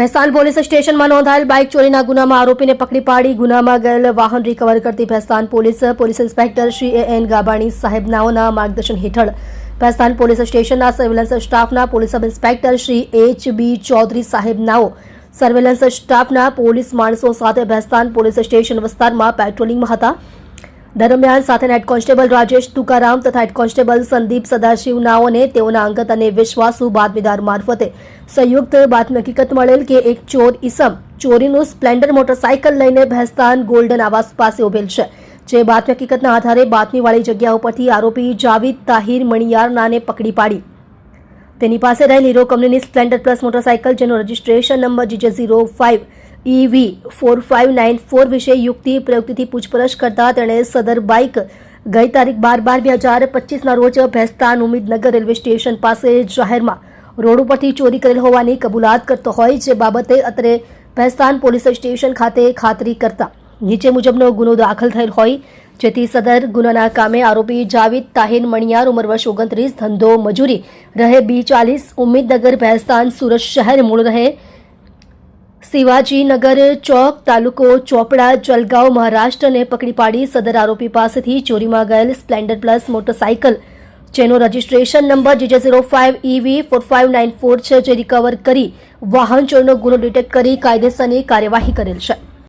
Bhestan police સ્ટેશનમાં નોંધાયેલ bike ચોરીના ગુનામાં આરોપીને પકડી પાડી. ગુનામાં ગયેલ વાહન રિકવર કરતી Bhestan police police inspector Shri A N Gabani સાહેબનાઓના માર્ગદર્શન હેઠળ ભેસ્તાન પોલીસ સ્ટેશનના સર્વેલન્સ સ્ટાફના police sub inspector Shri H B Chaudhari સાહેબનાઓ, surveillance સ્ટાફના પોલીસ માણસો સાથે ભેસ્તાન પોલીસ સ્ટેશન વિસ્તારમાં પેટ્રોલિંગમાં હતા. દરમિયાન સાથે હેડ કોન્સ્ટેબલ રાજેશ તુકારામ તથા હેડ કોન્સ્ટેબલ સંદીપ સદાશિવ નાઓને તેઓના અંગત અને વિશ્વાસુ બાતમીદાર મારફતે સંયુક્ત બાતમી હકીકત મળેલ કે એક ચોર ઈસમ ચોરીનું સ્પ્લેન્ડર મોટરસાયકલ લઈને ભેસ્તાન ગોલ્ડન આવાસ પાસે ઉભેલ છે. જે બાતમી હકીકતના આધારે બાતમીવાળી જગ્યા ઉપરથી આરોપી જાવીદ તાહિર મણિયારનાને પકડી પાડી. તેની પાસે રહેલ હીરો કંપનીની સ્પ્લેન્ડર પ્લસ મોટરસાયકલ, જેનો registration number GJ zero five EV four five nine four વિશે યુક્તિ પ્રયુક્તિથી પૂછપરછ કરતા તેણે સદર બાઇક ગઈ તારીખ બાર બાર બે હજાર પચીસના રોજ ભેસ્તાન ઉમેદનગર રેલવે સ્ટેશન પાસે જાહેરમાં રોડ ઉપરથી ચોરી કરેલ હોવાની કબૂલાત કરતો હોય જે બાબતે અત્રે ભેસ્તાન પોલીસ સ્ટેશન ખાતે ખાતરી કરતા નીચે મુજબનો ગુનો દાખલ થયેલ હોય, જેથી સદર ગુનાના કામે આરોપી જાવિદ તાહિર મણિયાર ઉંમર વર્ષ ઓગણત્રીસ, ધંધો મજૂરી રહે બી ચાલીસ, ઉમેદનગર ભેસ્તાન સુરત શહેર મૂળ રહે શિવાજીનગર ચોક, તાલુકો ચોપડા, જલગાંવ, મહારાષ્ટ્રને પકડી પાડી સદર આરોપી પાસેથી ચોરીમાં ગયેલ સ્પ્લેન્ડર પ્લસ મોટરસાયકલ જેનો registration number GJ zero five EV four five nine four છે, જે રિકવર કરી વાહન ચોરીનો ગુનો ડિટેક્ટ કરી કાયદેસરની કાર્યવાહી કરેલ છે.